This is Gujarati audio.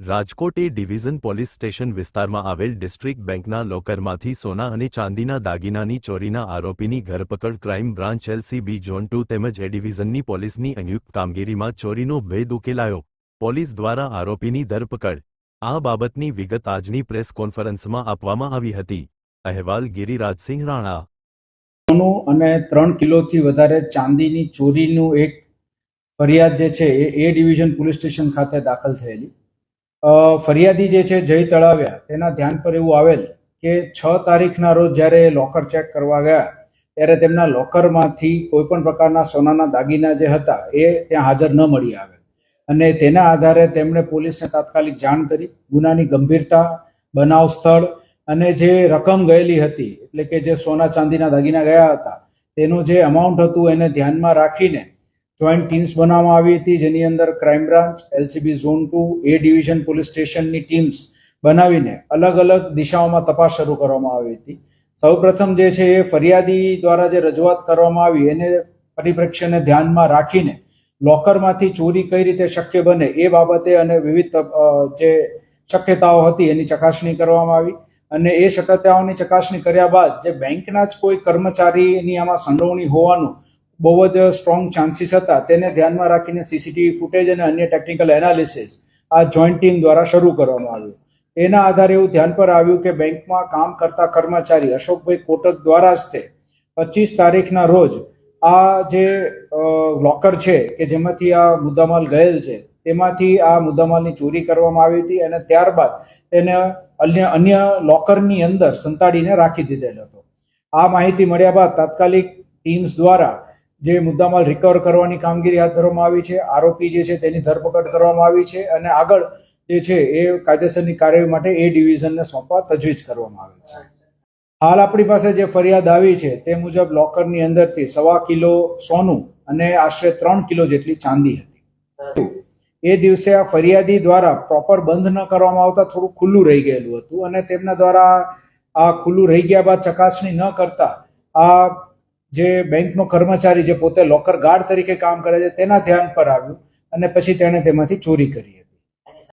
Rajkot A division police station વિસ્તારમાં આવેલ ડિસ્ટ્રિક્ટ બેંકના લોકરમાંથી સોના અને ચાંદીના દાગીનાની ચોરીના આરોપીની ધરપકડ crime branch LCB zone two તેમજ એ ડિવિઝનની પોલીસની સંયુક્ત કામગીરીમાં ચોરીનો ભેદ ઉકેલાયો. પોલીસ દ્વારા આરોપીની ધરપકડ. આ બાબતની વિગત આજની પ્રેસ કોન્ફરન્સમાં આપવામાં આવી હતી. અહેવાલ ગિરિરાજસિંહ રાણા. અને ત્રણ કિલોથી વધારે ચાંદીની ચોરીનું એક ફરિયાદ જે છે એ એ ડિવિઝન પોલીસ સ્ટેશન ખાતે દાખલ થયેલી. ફરિયાદી જે છે, જય તળાવ્યા, તેના ધ્યાન પર એવું આવેલ કે છ તારીખના રોજ જ્યારે લોકર ચેક કરવા ગયા, ત્યારે તેમના લોકરમાંથી કોઈ પણ પ્રકારના સોનાના દાગીના જે હતા, એ ત્યાં હાજર ન મળી આવે અને તેના આધારે તેમણે પોલીસને તાત્કાલિક જાણ કરી, ગુનાની ગંભીરતા, બનાવ સ્થળ અને જે રકમ ગયેલી હતી, એટલે કે જે સોના ચાંદીના દાગીના ગયા હતા, તેનું જે અમાઉન્ટ હતું એને ધ્યાનમાં રાખીને જોઈન્ટ ટીમ્સ બનાવવામાં આવી હતી, જેની અંદર crime branch, LCB zone two, A division police સ્ટેશનની ટીમ્સ બનાવીને અલગ અલગ દિશાઓમાં તપાસ શરૂ કરવામાં આવી હતી. સૌપ્રથમ જે છે એ ફરિયાદી દ્વારા જે રજૂઆત કરવામાં આવી, એને પરિપ્રેક્ષ્યને ધ્યાનમાં રાખીને લોકરમાંથી ચોરી કઈ રીતે શક્ય બને એ બાબતે અને વિવિધ જે શક્યતાઓ હતી એની ચકાસણી કરવામાં આવી અને એ શક્યતાઓની ચકાસણી કર્યા બાદ જે બેંકના જ કોઈ કર્મચારીની આમાં સંડોવણી હોવાનું બહુ જ સ્ટ્રોંગ ચાન્સીસ હતા. તેને ધ્યાનમાં રાખીને સીસીટીવી ફૂટેજ અને અન્ય ટેકનિકલ એનાલિસિસ આ જોઈન્ટ ટીમ દ્વારા શરૂ કરવામાં આવ્યું. એના આધારે એવું ધ્યાન પર આવ્યું કે બેંકમાં કામ કરતા કર્મચારી અશોકભાઈ કોટક દ્વારા જ તે પચીસ તારીખના રોજ આ જે લોકર છે કે જેમાંથી આ મુદ્દામાલ ગયેલ છે, તેમાંથી આ મુદ્દામાલની ચોરી કરવામાં આવી હતી અને ત્યારબાદ તેને અન્ય અન્ય લોકરની અંદર સંતાડીને રાખી દીધેલ હતો. આ માહિતી મળ્યા બાદ તાત્કાલિક ટીમ્સ દ્વારા જે મુદ્દામાલ રિકવર કરવાની કામગીરી હાથ ધરવામાં આવી છે આરોપી જે છે તેની ધરપકડ કરવામાં આવી છે અને આગળ જે છે એ કાયદેસરની કાર્યવાહી માટે એ ડિવિઝનને સોંપવા તજવીજ કરવામાં આવી છે. હાલ આપણી પાસે જે ફરિયાદ આવી છે તે મુજબ લોકરની અંદરથી સવા કિલો સોનું અને આશરે ત્રણ કિલો જેટલી ચાંદી હતી. એ દિવસે આ ફરિયાદી દ્વારા પ્રોપર બંધ ન કરવામાં આવતા થોડું ખુલ્લું રહી ગયેલું હતું અને તેમના દ્વારા આ ખુલ્લું રહી ગયા બાદ ચકાસણી ન કરતા આ જે બેંકનો કર્મચારી જે પોતે લોકર ગાર્ડ તરીકે કામ કરે છે, તેના ધ્યાન પર આવ્યું અને પછી તેણે તેમાંથી ચોરી કરી હતી.